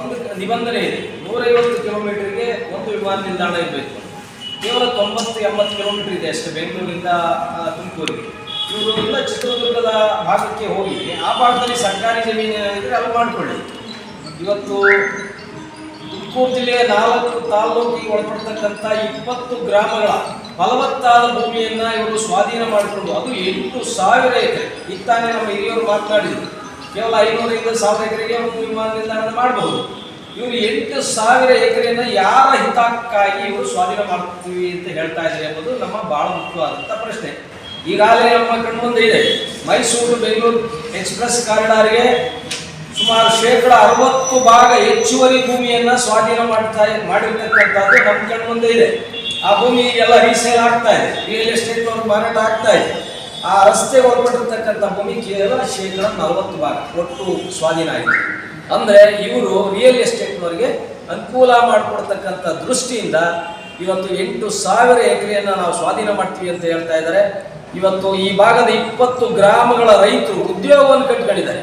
ಒಂದು ನಿಬಂಧನೆ ಇದೆ. ನೂರೈವತ್ತು ಕಿಲೋಮೀಟರ್ಗೆ ಒಂದು ವಿಮಾನ ನಿಲ್ದಾಣ ಇರಬೇಕು. ಕೇವಲ ತೊಂಬತ್ತು ಎಂಬತ್ತು ಕಿಲೋಮೀಟರ್ ಇದೆ ಅಷ್ಟೇ ಬೆಂಗಳೂರಿಂದ ತುಮಕೂರಿಗೆ. ಇವರು ಎಲ್ಲ ಚಿತ್ರದುರ್ಗದ ಭಾಗಕ್ಕೆ ಹೋಗಿ ಆ ಭಾಗದಲ್ಲಿ ಸರ್ಕಾರಿ ಜಮೀನು ಏನಿದ್ರೆ ಅಲ್ಲಿ ಮಾಡಿಕೊಳ್ಳಿ. ಇವತ್ತು ತುಮಕೂರು ಜಿಲ್ಲೆಯ ನಾಲ್ಕು ತಾಲೂಕಿಗೆ ಒಳಪಡ್ತಕ್ಕಂಥ ಇಪ್ಪತ್ತು ಗ್ರಾಮಗಳ ಫಲವತ್ತಾದ ಭೂಮಿಯನ್ನು ಇವರು ಸ್ವಾಧೀನ ಮಾಡಿಕೊಂಡು, ಅದು ಎಂಟು ಸಾವಿರ ಎಕರೆ. ಇತ್ತಾನೆ ನಮ್ಮ ಹಿರಿಯವರು ಮಾತನಾಡಿದ್ರು. ಕೇವಲ ಐನೂರರಿಂದ ಸಾವಿರ ಎಕರೆಗೆ ಒಂದು ವಿಮಾನ ನಿಲ್ದಾಣ ಮಾಡಬಹುದು ಇವರು ಎಂಟು ಸಾವಿರ ಎಕರೆಯನ್ನ ಯಾರ ಹಿತಕ್ಕಾಗಿ ಇವರು ಸ್ವಾಧೀನ ಮಾಡ್ತೀವಿ ಅಂತ ಹೇಳ್ತಾ ಇದ್ದಾರೆ ಎಂಬುದು ನಮ್ಮ ಬಹಳ ಮುಖ್ಯವಾದಂಥ ಪ್ರಶ್ನೆ. ಈಗಾಗಲೇ ನಮ್ಮ ಕಣ್ಮುಂದೆ ಇದೆ. ಮೈಸೂರು ಬೆಂಗಳೂರು ಎಕ್ಸ್ಪ್ರೆಸ್ ಕಾರಿಡಾರ್ಗೆ ಸುಮಾರು ಶೇಕಡ ಅರವತ್ತು ಭಾಗ ಹೆಚ್ಚುವರಿ ಭೂಮಿಯನ್ನ ಸ್ವಾಧೀನ ಮಾಡ್ತಾ ಮಾಡಿರ್ತಕ್ಕಂಥದ್ದು ನಮ್ಮ ಕಣ್ಮುಂದೆ ಇದೆ. ಆ ಭೂಮಿ ಈಗೆಲ್ಲ ರೀಸೇಲ್ ಆಗ್ತಾ ಇದೆ. ರಿಯಲ್ ಎಸ್ಟೇಟ್ ಮಾರಾಟ ಆಗ್ತಾ ಇದೆ. ಆ ರಸ್ತೆ ಒಳಪಟ್ಟಿರ್ತಕ್ಕಂಥ ಭೂಮಿ ಕೇವಲ ಶೇಕಡ ನಲವತ್ತು ಭಾಗ, ಒಟ್ಟು ಸ್ವಾಧೀನ ಆಗಿದೆ. ಅಂದ್ರೆ ಇವರು ರಿಯಲ್ ಎಸ್ಟೇಟ್ನವರಿಗೆ ಅನುಕೂಲ ಮಾಡಿಕೊಡ್ತಕ್ಕಂಥ ದೃಷ್ಟಿಯಿಂದ ಇವತ್ತು ಎಂಟು ಸಾವಿರ ಎಕರೆಯನ್ನ ನಾವು ಸ್ವಾಧೀನ ಮಾಡ್ತೀವಿ ಅಂತ ಹೇಳ್ತಾ ಇದ್ದಾರೆ. ಇವತ್ತು ಈ ಭಾಗದ ಇಪ್ಪತ್ತು ಗ್ರಾಮಗಳ ರೈತರು ಉದ್ಯೋಗವನ್ನು ಕಟ್ಕೊಂಡಿದ್ದಾರೆ.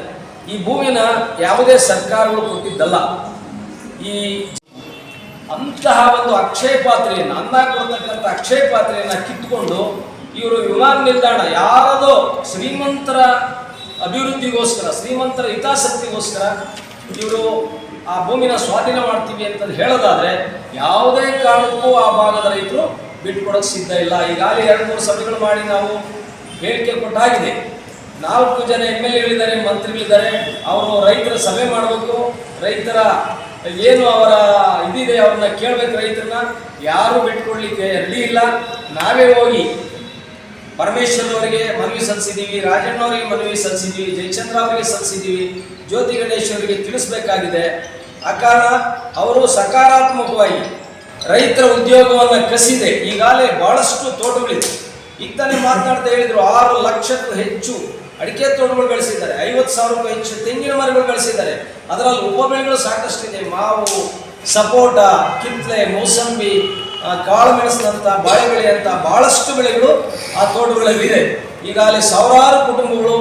ಈ ಭೂಮಿನ ಯಾವುದೇ ಸರ್ಕಾರಗಳು ಕೊಟ್ಟಿದ್ದಲ್ಲ. ಈ ಅಂತಹ ಒಂದು ಅಕ್ಷಯ ಪಾತ್ರೆಯನ್ನು ಅನ್ನ ಕೊಡ್ತಕ್ಕಂಥ ಅಕ್ಷಯ ಪಾತ್ರೆಯನ್ನು ಕಿತ್ಕೊಂಡು ಇವರು ವಿಮಾನ ನಿಲ್ದಾಣ, ಯಾರದೋ ಶ್ರೀಮಂತರ ಅಭಿವೃದ್ಧಿಗೋಸ್ಕರ, ಶ್ರೀಮಂತರ ಹಿತಾಸಕ್ತಿಗೋಸ್ಕರ ಇವರು ಆ ಭೂಮಿನ ಸ್ವಾಧೀನ ಮಾಡ್ತೀವಿ ಅಂತ ಹೇಳೋದಾದ್ರೆ, ಯಾವುದೇ ಕಾರಣಕ್ಕೂ ಆ ಭಾಗದ ರೈತರು ಬಿಟ್ಕೊಡಕ್ಕೆ ಸಿದ್ಧ ಇಲ್ಲ. ಈಗಾಗಲೇ ಎರಡು ಮೂರು ಸಭೆಗಳು ಮಾಡಿ ನಾವು ಬೇಡಿಕೆ ಕೊಟ್ಟಾಗಿದೆ. ನಾಲ್ಕು ಜನ ಎಂ ಎಲ್ ಎಗಳಿದ್ದಾರೆ, ಮಂತ್ರಿಗಳಿದ್ದಾರೆ. ಅವರು ರೈತರ ಸಭೆ ಮಾಡಬೇಕು. ರೈತರ ಏನು ಅವರ ಇದಿದೆ, ಅವ್ರನ್ನ ಕೇಳಬೇಕು ರೈತರನ್ನ. ಯಾರು ಬಿಟ್ಕೊಡ್ಲಿಕ್ಕೆ ರೆಡಿ ಇಲ್ಲ. ನಾವೇ ಹೋಗಿ ಪರಮೇಶ್ವರ್ ಅವರಿಗೆ ಮನವಿ ಸಲ್ಲಿಸಿದ್ದೀವಿ, ರಾಜಣ್ಣವರಿಗೆ ಮನವಿ ಸಲ್ಲಿಸಿದ್ದೀವಿ, ಜಯಚಂದ್ರ ಅವರಿಗೆ ಸಲ್ಲಿಸಿದ್ದೀವಿ, ಜ್ಯೋತಿ ಗಣೇಶ್ ಅವರಿಗೆ ತಿಳಿಸ್ಬೇಕಾಗಿದೆ. ಆ ಕಾರಣ ಅವರು ಸಕಾರಾತ್ಮಕವಾಗಿ ರೈತರ ಉದ್ಯೋಗವನ್ನು ಕಸಿದೆ. ಈಗಾಗಲೇ ಬಹಳಷ್ಟು ತೋಟಗಳಿದೆ. ಇತ್ತನೇ ತಾನೇ ಮಾತನಾಡ್ತಾ ಹೇಳಿದ್ರು, ಆರು ಲಕ್ಷಕ್ಕೂ ಹೆಚ್ಚು ಅಡಿಕೆ ತೋಟಗಳು ಬೆಳೆಸಿದ್ದಾರೆ. ಐವತ್ತು ಸಾವಿರಕ್ಕೂ ಹೆಚ್ಚು ತೆಂಗಿನ ಮರಗಳು ಬೆಳೆಸಿದ್ದಾರೆ. ಅದರಲ್ಲಿ ಉಪಬೆಳೆಗಳು ಸಾಕಷ್ಟಿದೆ. ಮಾವು, ಸಪೋಟ ಕಿತ್ಲೆ ಮೋಸಂಬಿ ಆ, ಕಾಳುಮೆಣಸಿನಂಥ ಬಾಳೆ ಬೆಳೆ ಅಂತ ಬಹಳಷ್ಟು ಬೆಳೆಗಳು ಆ ತೋಟಗಳಲ್ಲಿ ಇದೆ. ಅಲ್ಲಿ ಸಾವಿರಾರು ಕುಟುಂಬಗಳು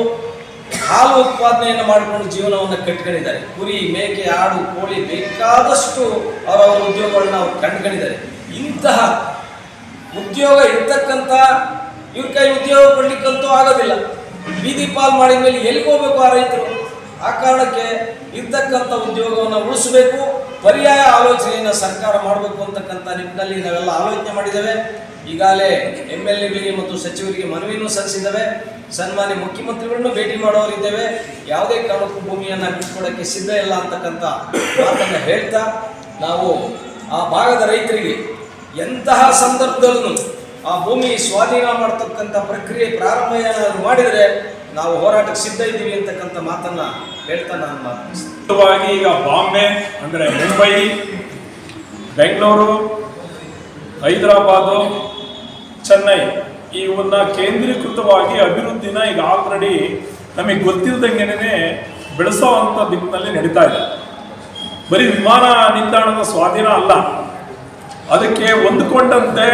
ಹಾಲು ಉತ್ಪಾದನೆಯನ್ನು ಮಾಡಿಕೊಂಡು ಜೀವನವನ್ನು ಕಟ್ಕೊಂಡಿದ್ದಾರೆ. ಕುರಿ ಮೇಕೆ ಆಡು ಕೋಳಿ ಬೇಕಾದಷ್ಟು ಅವರವರ ಉದ್ಯೋಗಗಳನ್ನ ಅವ್ರು ಕಂಡುಕೊಂಡಿದ್ದಾರೆ. ಇಂತಹ ಉದ್ಯೋಗ ಇರ್ತಕ್ಕಂಥ ಇವ್ರ ಕೈ ಉದ್ಯೋಗ ಕೊಡ್ಲಿಕ್ಕಂತೂ ಆಗೋದಿಲ್ಲ. ಬೀದಿ ಪಾಲ್ ಮಾಡಿದ ಮೇಲೆ ಎಲ್ಲಿಗೆ ಹೋಗ್ಬೇಕು ಆ ರೈತರು? ಆ ಕಾರಣಕ್ಕೆ ಇರ್ತಕ್ಕಂಥ ಉದ್ಯೋಗವನ್ನು ಉಳಿಸಬೇಕು. ಪರ್ಯಾಯ ಆಲೋಚನೆಯನ್ನು ಸರ್ಕಾರ ಮಾಡಬೇಕು ಅಂತಕ್ಕಂಥ ನಿಟ್ಟಿನಲ್ಲಿ ನಾವೆಲ್ಲ ಆಲೋಚನೆ ಮಾಡಿದ್ದೇವೆ. ಈಗಾಗಲೇ ಎಂ ಎಲ್ ಎಗಳಿಗೆ ಮತ್ತು ಸಚಿವರಿಗೆ ಮನವಿಯನ್ನು ಸಲ್ಲಿಸಿದ್ದೇವೆ. ಸನ್ಮಾನ್ಯ ಮುಖ್ಯಮಂತ್ರಿಗಳನ್ನು ಭೇಟಿ ಮಾಡೋರಿದ್ದೇವೆ ಯಾವುದೇ ಕಾರಣಕ್ಕೂ ಭೂಮಿಯನ್ನು ಬಿಟ್ಕೊಡೋಕ್ಕೆ ಸಿದ್ಧ ಇಲ್ಲ ಅಂತಕ್ಕಂಥ ಮಾತನ್ನು ಹೇಳ್ತಾ ನಾವು ಆ ಭಾಗದ ರೈತರಿಗೆ ಎಂತಹ ಸಂದರ್ಭದಲ್ಲೂ ಆ ಭೂಮಿ ಸ್ವಾಧೀನ ಮಾಡತಕ್ಕಂಥ ಪ್ರಕ್ರಿಯೆ ಪ್ರಾರಂಭ ಏನಾದರೂ ಮಾಡಿದರೆ ನಾವು ಹೋರಾಟಕ್ಕೆ ಸಿದ್ಧ ಇದ್ದೀವಿ ಅಂತಕ್ಕಂಥ ಮಾತನ್ನ ಹೇಳ್ತಾ ನಾನು ಮಾತಾಡ್ತೀನಿ ಈಗ ಬಾಂಬೆ, ಅಂದರೆ ಮುಂಬೈ, ಬೆಂಗಳೂರು, ಹೈದರಾಬಾದು, ಚೆನ್ನೈ, ಇವನ್ನ ಕೇಂದ್ರೀಕೃತವಾಗಿ ಅಭಿವೃದ್ಧಿನ ಈಗ ಆಲ್ರೆಡಿ ನಮಗೆ ಗೊತ್ತಿಲ್ಲದಂಗೆನೇ ಬೆಳೆಸೋ ಅಂಥ ದಿಕ್ಕಿನಲ್ಲಿ ನಡೀತಾ ಇದೆ. ಬರೀ ವಿಮಾನ ನಿಲ್ದಾಣದ ಸ್ವಾಧೀನ ಅಲ್ಲ, ಅದಕ್ಕೆ ಹೊಂದಿಕೊಂಡಂತೆ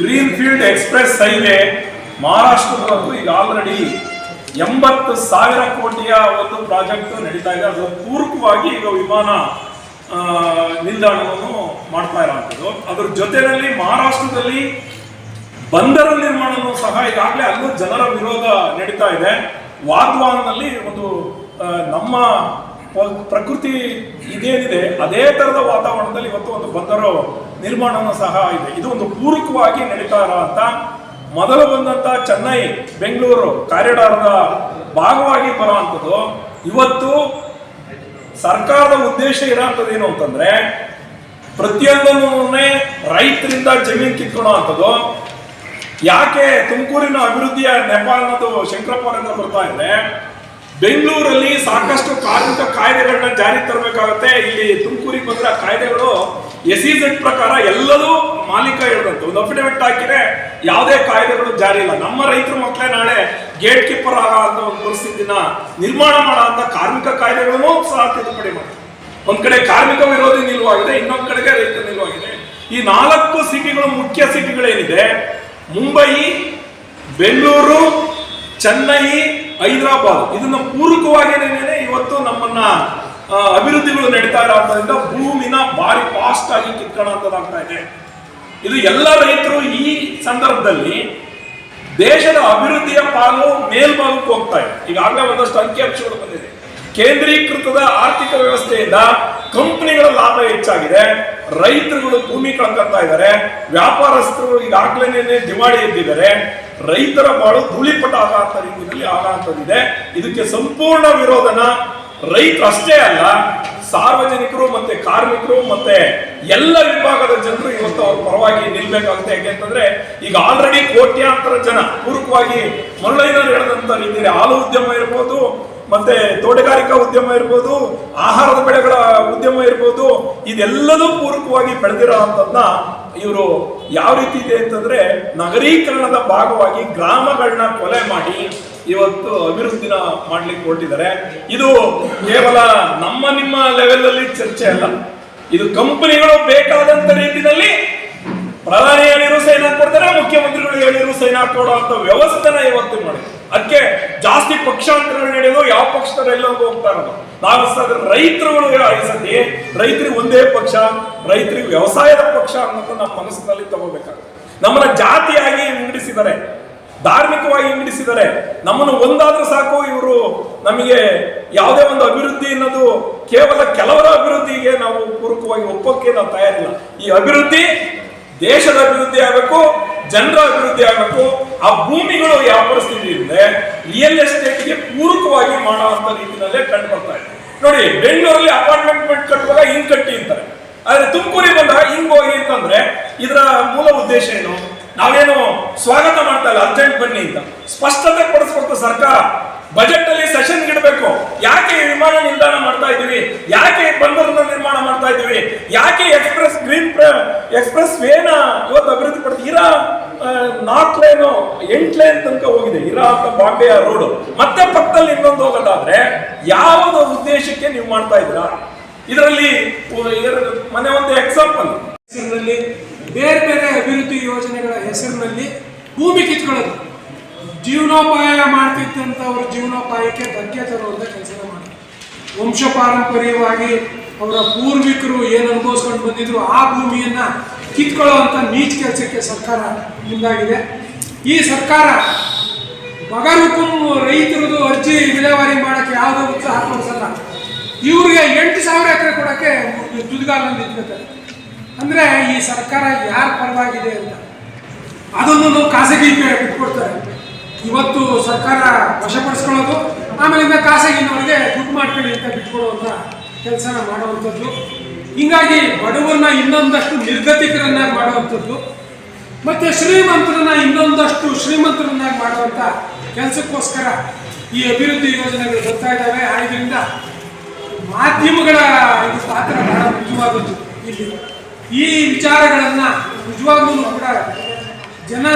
ಗ್ರೀನ್ ಫೀಲ್ಡ್ ಎಕ್ಸ್ಪ್ರೆಸ್ ಹೈವೇ ಮಹಾರಾಷ್ಟ್ರದವರೆಗೂ ಈಗ ಆಲ್ರೆಡಿ ಎಂಬತ್ತು ಸಾವಿರ ಕೋಟಿಯ ಒಂದು ಪ್ರಾಜೆಕ್ಟ್ ನಡೀತಾ ಇದೆ. ಅದರ ಪೂರಕವಾಗಿ ಈಗ ವಿಮಾನ ನಿಲ್ದಾಣವನ್ನು ಮಾಡ್ತಾ ಇರೋವಂಥದ್ದು ಅದ್ರ ಜೊತೆಯಲ್ಲಿ ಮಹಾರಾಷ್ಟ್ರದಲ್ಲಿ ಬಂದರು ನಿರ್ಮಾಣವೂ ಸಹ ಈಗಾಗಲೇ ಅಲ್ಲೂ ಜನರ ವಿರೋಧ ನಡೀತಾ ಇದೆ. ವಾದ್ವಾನ್ನಲ್ಲಿ ಒಂದು ನಮ್ಮ ಪ್ರಕೃತಿ ಇದೇನಿದೆ, ಅದೇ ತರದ ವಾತಾವರಣದಲ್ಲಿ ಇವತ್ತು ಒಂದು ಬಂದರು ನಿರ್ಮಾಣವೂ ಸಹ ಇದೆ. ಇದು ಒಂದು ಪೂರಕವಾಗಿ ನಡೀತಾ ಇರೋಂಥ ಮೊದಲು ಬಂದಂತ ಚೆನ್ನೈ, ಬೆಂಗಳೂರು ಕಾರಿಡಾರ್ನ ಭಾಗವಾಗಿ ಬರುವಂಥದ್ದು. ಇವತ್ತು ಸರ್ಕಾರದ ಉದ್ದೇಶ ಇರೋಂಥದ್ದು ಏನು ಅಂತಂದ್ರೆ, ಪ್ರತಿಯೊಂದನ್ನೇ ರೈತರಿಂದ ಜಮೀನು ಕಿತ್ಕೊಳ್ಳೋ ಅಂಥದ್ದು ಯಾಕೆ ತುಮಕೂರಿನ ಅಭಿವೃದ್ಧಿಯ ನೆಪ ಅನ್ನೋದು ಶಂಕರಪ್ಪ ಬರ್ತಾ ಇದೆ. ಬೆಂಗಳೂರಲ್ಲಿ ಸಾಕಷ್ಟು ಕಾರ್ಮಿಕ ಕಾಯ್ದೆಗಳನ್ನ ಜಾರಿ ತರಬೇಕಾಗುತ್ತೆ ಇಲ್ಲಿ ತುಮಕೂರಿಗೆ ಬಂದ್ರೆ ಕಾಯ್ದೆಗಳು ಎಸ್ ಪ್ರಕಾರ ಎಲ್ಲದೂ ಮಾಲೀಕ ಹೇಳಿದಂತೆ ಒಂದು ಅಫಿಡವಿಟ್ ಹಾಕಿದ್ರೆ ಯಾವುದೇ ಕಾಯ್ದೆಗಳು ಜಾರಿ ಇಲ್ಲ. ನಮ್ಮ ರೈತರ ಮಕ್ಕಳೇ ನಾಳೆ ಗೇಟ್ ಕೀಪರ್ ಆಗ ಅಂತ ಒಂದು ಪರಿಸ್ಥಿತಿನ ನಿರ್ಮಾಣ ಮಾಡೋ ಕಾರ್ಮಿಕ ಕಾಯ್ದೆಗಳನ್ನು ಸಹ ತಿದ್ದುಪಡಿ ಮಾಡಿ ಒಂದ್ ಕಡೆ ಕಾರ್ಮಿಕ ವಿರೋಧಿ ನಿಲುವಾಗಿದೆ, ಇನ್ನೊಂದ್ ಕಡೆಗೆ ರೈತ ನಿಲುವಾಗಿದೆ. ಈ ನಾಲ್ಕು ಸಿಟಿಗಳು ಮುಖ್ಯ ಸಿಟಿಗಳೇನಿದೆ, ಮುಂಬೈ, ಬೆಂಗಳೂರು, ಚೆನ್ನೈ, ಹೈದರಾಬಾದ್. ಇದನ್ನ ಪೂರಕವಾಗಿ ಇವತ್ತು ನಮ್ಮನ್ನ ಅಭಿವೃದ್ಧಿಗಳು ನಡೀತಾ ಇರೋದ್ರಿಂದ ಭೂಮಿನ ಭಾರಿ ಫಾಸ್ಟ್ ಆಗಿ ಕಿತ್ಕೊಳ್ಳುವಂತದಾಗ್ತಾ ಇದೆ. ಇದು ಎಲ್ಲ ರೈತರು ಈ ಸಂದರ್ಭದಲ್ಲಿ ದೇಶದ ಅಭಿವೃದ್ಧಿಯ ಪಾಲು ಮೇಲ್ಭಾಗಕ್ಕೆ ಹೋಗ್ತಾ ಇದೆ. ಈಗಾಗಲೇ ಒಂದಷ್ಟು ಅಂಕಿಅಂಶಗಳು ಬಂದಿದೆ. ಕೇಂದ್ರೀಕೃತದ ಆರ್ಥಿಕ ವ್ಯವಸ್ಥೆಯಿಂದ ಕಂಪನಿಗಳ ಲಾಭ ಹೆಚ್ಚಾಗಿದೆ. ರೈತರುಗಳು ಭೂಮಿ ಕಳ್ಕೊತಾ ಇದ್ದಾರೆ. ವ್ಯಾಪಾರಸ್ಥರು ಈಗಾಗಲೇ ದಿವಾಳಿ ಎದ್ದಿದ್ದಾರೆ. ರೈತರ ಬಾಳು ಧೂಳಿಪಟ ರೀತಿಯಲ್ಲಿ ಆಗಾಂತದಿದೆ ಇದಕ್ಕೆ ಸಂಪೂರ್ಣ ವಿರೋಧನ ರೈತರು ಅಷ್ಟೇ ಅಲ್ಲ, ಸಾರ್ವಜನಿಕರು ಮತ್ತೆ ಕಾರ್ಮಿಕರು ಮತ್ತೆ ಎಲ್ಲ ವಿಭಾಗದ ಜನರು ಇವತ್ತು ಅವ್ರ ಪರವಾಗಿ ನಿಲ್ಬೇಕಾಗುತ್ತೆ. ಯಾಕೆಂತಂದ್ರೆ ಈಗ ಆಲ್ರೆಡಿ ಕೋಟ್ಯಾಂತರ ಜನ ಪೂರ್ವಕವಾಗಿ ಮರಳೈನಲ್ಲಿ ಹೇಳಿದಂತ ರೀತಿಯಲ್ಲಿ ಹಾಲು ಉದ್ಯಮ ಇರ್ಬೋದು, ಮತ್ತೆ ತೋಟಗಾರಿಕಾ ಉದ್ಯಮ ಇರ್ಬೋದು, ಆಹಾರದ ಬೆಳೆಗಳ ಉದ್ಯಮ ಇರ್ಬೋದು, ಇದೆಲ್ಲದೂ ಪೂರಕವಾಗಿ ಬೆಳೆದಿರೋ ಅಂತದ್ನ ಇವರು ಯಾವ ರೀತಿ ಇದೆ ಅಂತಂದ್ರೆ ನಗರೀಕರಣದ ಭಾಗವಾಗಿ ಗ್ರಾಮಗಳನ್ನ ಕೊಲೆ ಮಾಡಿ ಇವತ್ತು ಅಭಿವೃದ್ಧಿನ ಮಾಡ್ಲಿಕ್ಕೆ ಹೊರಟಿದ್ದಾರೆ. ಇದು ಕೇವಲ ನಮ್ಮ ನಿಮ್ಮ ಲೆವೆಲ್ ಅಲ್ಲಿ ಚರ್ಚೆ ಅಲ್ಲ. ಇದು ಕಂಪನಿಗಳು ಬೇಕಾದಂತ ರೀತಿಯಲ್ಲಿ ಪ್ರಧಾನಿ ಹೇಳಿರು ಸೈನ್ ಹಾಕೊಡ್ತಾರೆ, ಮುಖ್ಯಮಂತ್ರಿಗಳು ಹೇಳಿರು ಸೈನ್ ಹಾಕೊಡೋ ಅಂತ ವ್ಯವಸ್ಥೆನ ಇವತ್ತು ಮಾಡಿ ಅದಕ್ಕೆ ಜಾಸ್ತಿ ಪಕ್ಷಾಂತರಗಳು ನಡೆಯೋದು ಯಾವ ಪಕ್ಷದಲ್ಲ ಹೋಗ್ತಾ ಇರೋದು. ನಾವು ರೈತರುಗಳು ಸತಿ ರೈತರಿಗೆ ಒಂದೇ ಪಕ್ಷ, ರೈತರಿಗೆ ವ್ಯವಸಾಯದ ಪಕ್ಷ ಅನ್ನೋದು ನಮ್ಮ ಮನಸ್ಸಿನಲ್ಲಿ ತಗೋಬೇಕಾಗುತ್ತೆ. ನಮ್ಮನ್ನ ಜಾತಿಯಾಗಿ ವಿಂಗಡಿಸಿದ್ದಾರೆ. ಧಾರ್ಮಿಕವಾಗಿ ಹಿಂಗಿಡಿಸಿದ್ದಾರೆ ನಮ್ಮನ್ನು ಒಂದಾದ್ರೂ ಸಾಕು, ಇವರು ನಮಗೆ ಯಾವುದೇ ಒಂದು ಅಭಿವೃದ್ಧಿ ಅನ್ನೋದು ಕೇವಲ ಕೆಲವರ ಅಭಿವೃದ್ಧಿಗೆ ನಾವು ಪೂರಕವಾಗಿ ಒಪ್ಪಕ್ಕೆ ನಾವು ತಯಾರಿಲ್ಲ. ಈ ಅಭಿವೃದ್ಧಿ ದೇಶದ ಅಭಿವೃದ್ಧಿ ಆಗಬೇಕು, ಜನರ ಅಭಿವೃದ್ಧಿ ಆಗಬೇಕು. ಆ ಭೂಮಿಗಳು ಯಾವ ಪರಿಸ್ಥಿತಿ ಇದೆ ರಿಯಲ್ ಎಸ್ಟೇಟ್ಗೆ ಪೂರಕವಾಗಿ ಮಾಡುವಂತ ರೀತಿಯಲ್ಲೇ ಕಂಡು ಬರ್ತಾ ಇದೆ. ನೋಡಿ, ಬೆಂಗಳೂರಲ್ಲಿ ಅಪಾರ್ಟ್ಮೆಂಟ್ ಕಟ್ಟುವಾಗ ಹಿಂಗ್ ಕಟ್ಟಿ ಅಂತಾರೆ. ಆದ್ರೆ ತುಮಕೂರಿಗೆ ಬಂದಾಗ ಹಿಂಗ್ ಹೋಗಿ ಅಂತಂದ್ರೆ ಇದರ ಮೂಲ ಉದ್ದೇಶ ಏನು? ನಾವೇನು ಸ್ವಾಗತ ಮಾಡ್ತಾ ಇಲ್ಲ ಅರ್ಜೆಂಟ್ ಬನ್ನಿ ಅಂತ. ಸ್ಪಷ್ಟತೆ ಪಡಿಸ್ಬೇಕು ಸರ್ಕಾರ. ಬಜೆಟ್ ಅಲ್ಲಿ ಸೆಷನ್ ಇಡಬೇಕು. ಯಾಕೆ ವಿಮಾನ ನಿಲ್ದಾಣ ಮಾಡ್ತಾ ಇದೀವಿ ಯಾಕೆ ಬಂದರನ್ನ ನಿರ್ಮಾಣ ಮಾಡ್ತಾ ಇದೀವಿ ಯಾಕೆ ಎಕ್ಸ್ಪ್ರೆಸ್ ಗ್ರೀನ್ ಎಕ್ಸ್ಪ್ರೆಸ್ ವೇನ ಇವತ್ತು ಅಭಿವೃದ್ಧಿ ಪಡ್ತೀವಿ ಇರಾ ನಾರ್ತ್ ಲೈನು ಎಂಟ್ ಲೈನ್ ತನಕ ಹೋಗಿದೆ. ಇರಾ ಅಂತ ಬಾಂಬೆ ರೋಡ್ ಮತ್ತೆ ಪಕ್ಕದಲ್ಲಿ ಇನ್ನೊಂದು ಹೋಗೋದಾದ್ರೆ ಯಾವ ಉದ್ದೇಶಕ್ಕೆ ನೀವು ಮಾಡ್ತಾ ಇದ್ದೀರಾ? ಇದರಲ್ಲಿ ಮನೆ ಒಂದು ಎಕ್ಸಾಂಪಲ್ ಬೇರೆ ಬೇರೆ ಅಭಿವೃದ್ಧಿ ಯೋಜನೆಗಳ ಹೆಸರಿನಲ್ಲಿ ಭೂಮಿ ಕಿತ್ಕೊಳ್ಳೋದು. ಜೀವನೋಪಾಯ ಮಾಡ್ತಿದ್ದಂಥವ್ರ ಜೀವನೋಪಾಯಕ್ಕೆ ಧಕ್ಕೆ ತರುವಂಥ ಕೆಲಸ ಮಾಡಿದ್ರು ವಂಶ ಪಾರಂಪರ್ಯವಾಗಿ ಅವರ ಪೂರ್ವಿಕರು ಏನು ಅನುಭವಿಸ್ಕೊಂಡು ಬಂದಿದ್ರು ಆ ಭೂಮಿಯನ್ನ ಕಿತ್ಕೊಳ್ಳುವಂಥ ನೀಚ್ ಕೆಲಸಕ್ಕೆ ಸರ್ಕಾರ ಮುಂದಾಗಿದೆ. ಈ ಸರ್ಕಾರ ಮಗರುಕು ರೈತರದು ಅರ್ಜಿ ವಿಲೇವಾರಿ ಮಾಡಕ್ಕೆ ಯಾವುದೋ ಉತ್ಸಾಹ ತೋರಿಸಲ್ಲ ಇವ್ರಿಗೆ ಎಂಟು ಸಾವಿರ ಎಕರೆ ಕೊಡೋಕ್ಕೆ ತುದಿಗಾಲಲ್ಲಿ ನಿಂತ್ಕೋತಾರೆ ಅಂದರೆ ಈ ಸರ್ಕಾರ ಯಾರ ಪರವಾಗಿದೆ ಅಂತ. ಅದನ್ನು ಖಾಸಗಿ ಬಿಟ್ಕೊಡ್ತಾರೆ ಇವತ್ತು ಸರ್ಕಾರ ವಶಪಡಿಸ್ಕೊಳ್ಳೋದು ಆಮೇಲಿಂದ ಖಾಸಗಿನವರಿಗೆ ದುಡ್ಡು ಮಾಡ್ಕೊಳ್ಳಿ ಅಂತ ಬಿಟ್ಕೊಡುವಂಥ ಕೆಲಸನ ಮಾಡುವಂಥದ್ದು. ಹೀಗಾಗಿ ಬಡವರನ್ನ ಇನ್ನೊಂದಷ್ಟು ನಿರ್ಗತಿಕರನ್ನಾಗಿ ಮಾಡುವಂಥದ್ದು. ಮತ್ತೆ ಶ್ರೀಮಂತರನ್ನ ಇನ್ನೊಂದಷ್ಟು ಶ್ರೀಮಂತರನ್ನಾಗಿ ಮಾಡುವಂಥ ಕೆಲಸಕ್ಕೋಸ್ಕರ ಈ ಅಭಿವೃದ್ಧಿ ಯೋಜನೆಗಳು ಬರ್ತಾ ಇದ್ದಾವೆ. ಆದ್ದರಿಂದ ಮಾಧ್ಯಮಗಳ ಇದು ಪಾತ್ರ ಬಹಳ ಮುಖ್ಯವಾದದ್ದು ಇಲ್ಲಿ. ಈ ವಿಚಾರಗಳನ್ನು ನಿಜವಾಗ್ಲೂ ಕೂಡ ಜನ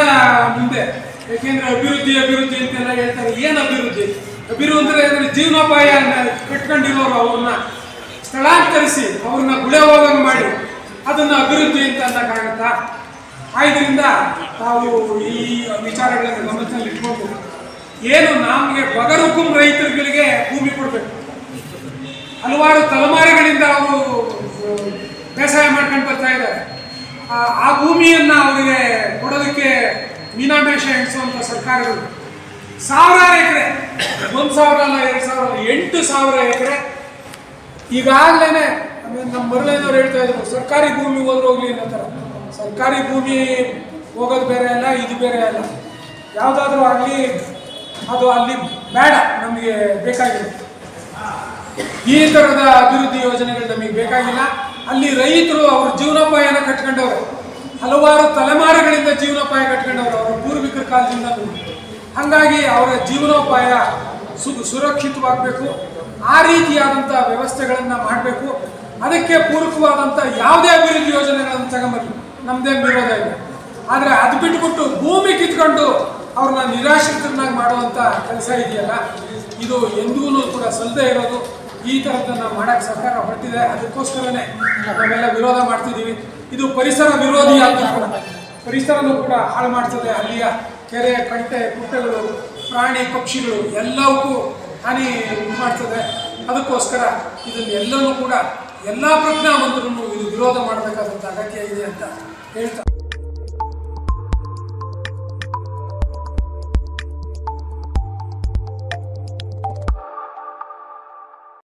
ಮುಂದೆ ಯಾಕೆಂದ್ರೆ ಅಭಿವೃದ್ಧಿ ಅಭಿವೃದ್ಧಿ ಅಂತೆಲ್ಲ ಹೇಳ್ತಾರೆ. ಏನು ಅಭಿವೃದ್ಧಿ? ಅಭಿವೃದ್ಧಿ ಅಂದ್ರೆ ಜೀವನೋಪಾಯ ಕಟ್ಕೊಂಡಿರೋರು ಅವ್ರನ್ನ ಸ್ಥಳಾಂತರಿಸಿ, ಅವ್ರನ್ನ ಗುಳೆ ಹೋಗಂಗ್ ಮಾಡಿ ಅದನ್ನ ಅಭಿವೃದ್ಧಿ ಅಂತ ಅನ್ನಕ್ಕಾಗತ್ತಾ? ಆದ್ರಿಂದ ತಾವು ಈ ವಿಚಾರಗಳನ್ನು ಗಮನದಲ್ಲಿ ಇಟ್ಕೊಂಡು ಏನು ನಮಗೆ ಬಗರುಕುಂ ರೈತರುಗಳಿಗೆ ಭೂಮಿ ಕೊಡಬೇಕು. ಹಲವಾರು ತಲೆಮಾರುಗಳಿಂದ ಅವರು ಬೇಸಾಯ ಮಾಡ್ಕೊಂಡು ಬರ್ತಾ ಇದ್ದಾರೆ. ಆ- ಭೂಮಿಯನ್ನ ಅವರಿಗೆ ಕೊಡೋದಕ್ಕೆ ಮೀನಾಮೇಷ ಎಣಿಸುವಂತ ಸರ್ಕಾರಗಳು. ಸಾವಿರಾರು ಎಕರೆ, ಒಂದು ಸಾವಿರ ಅಲ್ಲ, ಎರಡು ಸಾವಿರ, ಎಂಟು ಸಾವಿರ ಎಕರೆ. ಈಗಾಗಲೇ ನಮ್ಮ ಮರಳೇನವ್ರು ಹೇಳ್ತಾ ಇದ್ರು, ಸರ್ಕಾರಿ ಭೂಮಿ ಹೋದ್ರೆ ಹೋಗ್ಲಿ ಅನ್ನೋ ಸರ್ಕಾರಿ ಭೂಮಿ ಹೋಗೋದು ಬೇರೆ ಅಲ್ಲ, ಇದು ಬೇರೆ ಅಲ್ಲ. ಯಾವುದಾದ್ರೂ ಆಗಲಿ, ಅದು ಅಲ್ಲಿ ಬೇಡ, ನಮಗೆ ಬೇಕಾಗಿಲ್ಲ. ಈ ತರದ ಅಭಿವೃದ್ಧಿ ಯೋಜನೆಗಳು ನಮಗೆ ಬೇಕಾಗಿಲ್ಲ. ಅಲ್ಲಿ ರೈತರು ಅವ್ರ ಜೀವನೋಪಾಯನ ಕಟ್ಕೊಂಡವ್ರೆ. ಹಲವಾರು ತಲೆಮಾರುಗಳಿಂದ ಜೀವನೋಪಾಯ ಕಟ್ಕೊಂಡವ್ರು ಅವರ ಪೂರ್ವಿಕರ ಕಾಲದಿಂದ ಹಾಗಾಗಿ ಅವರ ಜೀವನೋಪಾಯ ಸು, ಸುರಕ್ಷಿತವಾಗಬೇಕು. ಆ ರೀತಿಯಾದಂಥ ವ್ಯವಸ್ಥೆಗಳನ್ನು ಮಾಡಬೇಕು. ಅದಕ್ಕೆ ಪೂರಕವಾದಂಥ ಯಾವುದೇ ಅಭಿವೃದ್ಧಿ ಯೋಜನೆಗಳನ್ನು ತಗೊಂಬರ್ಲಿ. ನಮ್ದೇನು ವಿರೋಧ ಇಲ್ಲ ಆದರೆ ಅದು ಬಿಟ್ಬಿಟ್ಟು ಭೂಮಿ ಕಿತ್ಕೊಂಡು ಅವ್ರನ್ನ ನಿರಾಶ್ರಿತರನ್ನಾಗಿ ಮಾಡುವಂಥ ಕೆಲಸ ಇದೆಯಲ್ಲ, ಇದು ಎಂದೂ ಕೂಡ ಸಲ್ಲದೆ ಇರೋದು. ಈ ಥರದ್ದನ್ನು ಮಾಡೋಕ್ಕೆ ಸರ್ಕಾರ ಹೊರಟಿದೆ, ಅದಕ್ಕೋಸ್ಕರನೇ ನಾವೆಲ್ಲ ವಿರೋಧ ಮಾಡ್ತಿದ್ದೀವಿ. ಇದು ಪರಿಸರ ವಿರೋಧಿ ಅಂತ ಕೂಡ. ಪರಿಸರನೂ ಕೂಡ ಹಾಳು ಮಾಡ್ತದೆ. ಅಲ್ಲಿಯ ಕೆರೆ ಕಂಟೆ ಕುಟ್ಟೆಗಳು ಪ್ರಾಣಿ, ಪಕ್ಷಿಗಳು ಎಲ್ಲವಕ್ಕೂ ಹಾನಿ ಮಾಡ್ತದೆ. ಅದಕ್ಕೋಸ್ಕರ ಇದನ್ನೆಲ್ಲವೂ ಕೂಡ ಎಲ್ಲ ಪ್ರಜ್ಞಾವಂತರನ್ನು ಇದು ವಿರೋಧ ಮಾಡಬೇಕಾದಂಥ ಅಗತ್ಯ ಇದೆ ಅಂತ ಹೇಳ್ತಾ